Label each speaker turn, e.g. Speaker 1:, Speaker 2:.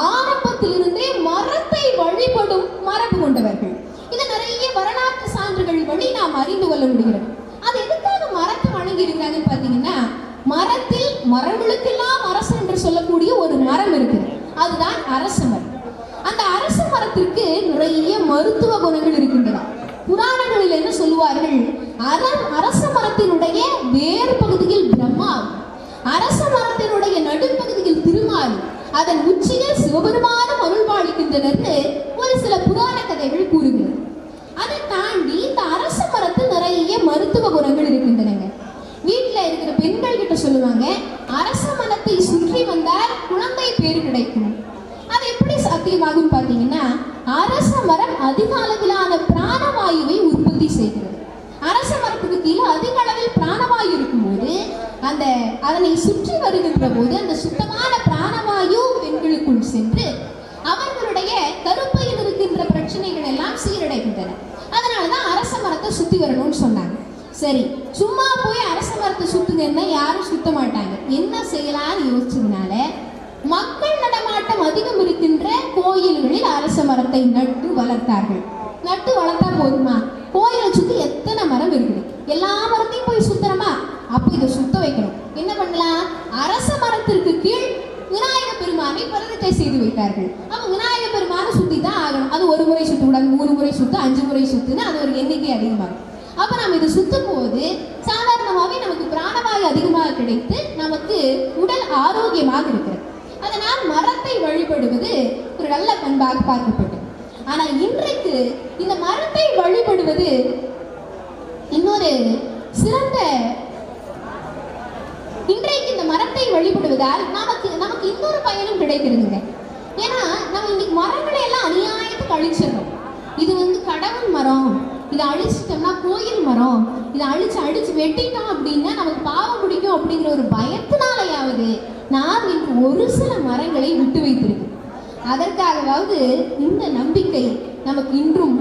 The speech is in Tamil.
Speaker 1: ஆரம்பத்தில் இருந்தே மரத்தை வழிபடும் மரபு கொண்டவர்கள். இது நிறைய வரலாற்று சான்றுகள் வழி நாம் அறிந்து கொள்ள முடிகிறது. அது எதுக்காக மரத்தை வணங்கி இருக்கிறாங்கன்னு பார்த்தீங்கன்னா மரத்தில் மரங்களுக்கெல்லாம் அரசு என்று சொல்லக்கூடிய ஒரு மரம் இருக்குது. அதுதான் அரச மரம். அந்த அரச மரத்திற்கு நிறைய மருத்துவ குணங்கள் இருக்கின்றன. புராணங்களில் என்ன சொல்லுவார்கள்? அர அரச மரத்தினுடைய வேறு பகுதியில் பிரம்மா அரச மரத்தினுடைய நடுப்பகுதியில் திருமாறு அதன் உச்சியில் சிவபெருமானும் அருள் பாலிக்கின்றனர்னு ஒரு சில புராண கதைகள் கூறுகிறது அதை தாண்டி இந்த அரச மரத்தில் நிறைய மருத்துவ குணங்கள் இருக்கின்றனங்க. வீட்டில் இருக்கிற பெண்கள் கிட்ட சொல்லுவாங்க அரச மரத்தை சுற்றி வந்தால் குழந்தை பேர் கிடைக்கும். அது எப்படி சாத்தியமாகும் பார்த்தீங்கன்னா அரச மரம் அதிக அளவிலான பிராணவாயுவை உற்பத்தி செய்கிறது. அரச மரத்துக்கு கீழே அதிக அளவில் பிராணவாயு இருக்கும்போது அந்த அதனை சுற்றி வருகின்ற போது அந்த சுத்தமான கிடைக்கின்றன. அதனால தான் அரச மரத்தை சுத்தி வரணும்னு சொன்னாங்க. சரி சும்மா போய் அரச மரத்தை சுத்துங்கன்னா யாரும் சுத்த மாட்டாங்க. என்ன செய்யலாம்னு யோசிச்சதுனால மக்கள் நடமாட்டம் அதிகம் இருக்கின்ற கோயில்களில் அரச மரத்தை நட்டு வளர்த்தார்கள். நட்டு வளர்த்தா போதுமா? கோயிலை சுத்தி எத்தனை மரம் இருக்குது? எல்லா மரத்தையும் போய் சுத்தணுமா? அப்போ இதை சுத்த வைக்கணும். என்ன பண்ணலாம்? அரச மரத்திற்கு கீழ் விநாயக பெருமானை பிரதிஷ்டை செய்து வைத்தார்கள். அப்ப விநாயக பெருமானை சுத்தி தான் ஆகணும். அது ஒரு முறை சுத்த கூடாது மூணு முறை சுத்து அஞ்சு முறை சுத்துன்னு அது ஒரு எண்ணிக்கை அதிகமாகும். அப்போ நம்ம இதை சுத்தும் போது சாதாரணமாகவே நமக்கு பிராணவாயு அதிகமாக கிடைத்து நமக்கு உடல் ஆரோக்கியமாக இருக்கிறது. அதனால் மரத்தை வழிபடுவது ஒரு நல்ல பண்பாக பார்க்கப்பட்டது. ஆனால் இன்றைக்கு இந்த மரத்தை வழிபடுவது இன்னொரு சிறந்த இன்றைக்கு இந்த மரத்தை வழிபடுவதால் நமக்கு நமக்கு இன்னொரு பயனும் கிடைக்கிறதுங்க ஏன்னா நம்ம இன்னைக்கு மரங்களை எல்லாம் அநியாயத்துக்கு அழிச்சிடறோம். வந்து மரம். இதை அழிச்சிட்டோம்னா கோயில் மரம். இதை அழிச்சு அழிச்சு வெட்டிட்டோம் அப்படின்னா நமக்கு பாவம் பிடிக்கும் அப்படிங்கிற ஒரு பயத்தினாலையாவது நாம் இன்று ஒரு சில மரங்களை விட்டு வைத்திருக்கு அதற்காகவாவது இந்த நம்பிக்கை நமக்கு இன்றும்